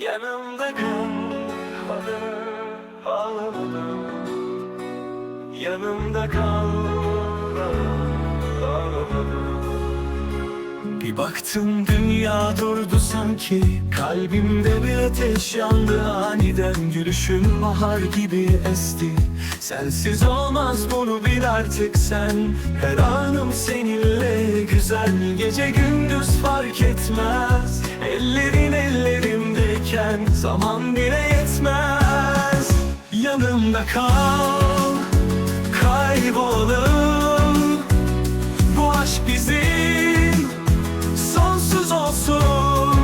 Yanımda kal Ağlamadım Yanımda kal Ağlamadım bir baktım dünya durdu sanki. Kalbimde bir ateş yandı aniden Gülüşün bahar gibi esti. Sensiz olmaz bunu bil artık sen. Her anım seninle güzel Gece gündüz fark etmez. Ellerin ellerimdeyken Zaman bile yetmez. Yanımda kal Kaybolalım Bu aşk bizim sonsuz olsun.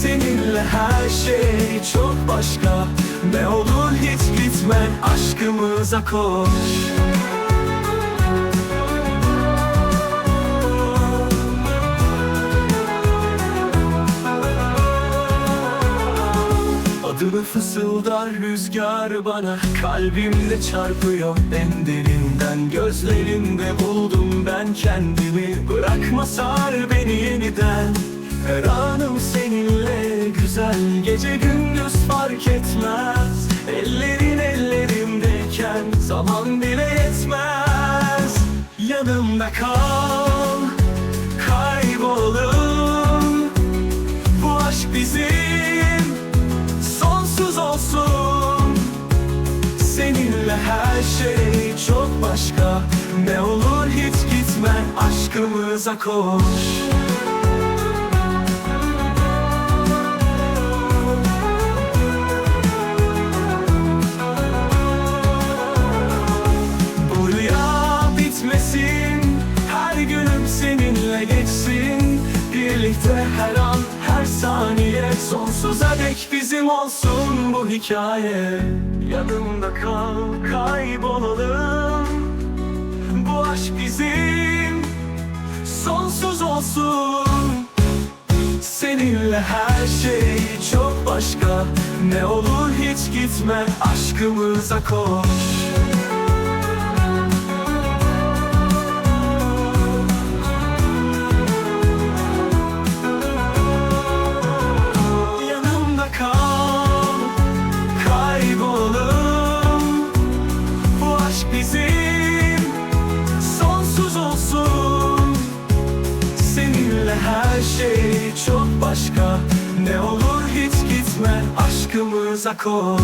Seninle her şey çok başka. Ne olur hiç gitme aşkımıza koş Adını fısıldar rüzgar bana. Kalbimde çarpıyor en derinden. Gözlerinde buldum ben kendimi. Bırakma sar beni yeniden. Her anım seninle güzel. Gece gündüz fark etmez. Ellerin ellerimdeyken Zaman bile yetmez. Yanımda kal her şey çok başka. Ne olur hiç gitme aşkımıza koş. Bu bitmesin Her günüm seninle geçsin. Birlikte her an her saniye. Sonsuza dek bizim olsun bu hikaye. Yanımda kal kaybolalım. Bu aşk bizim sonsuz olsun. Seninle her şey çok başka. Ne olur hiç gitme aşkımıza koş her şey çok başka. Ne olur hiç gitme aşkımıza koş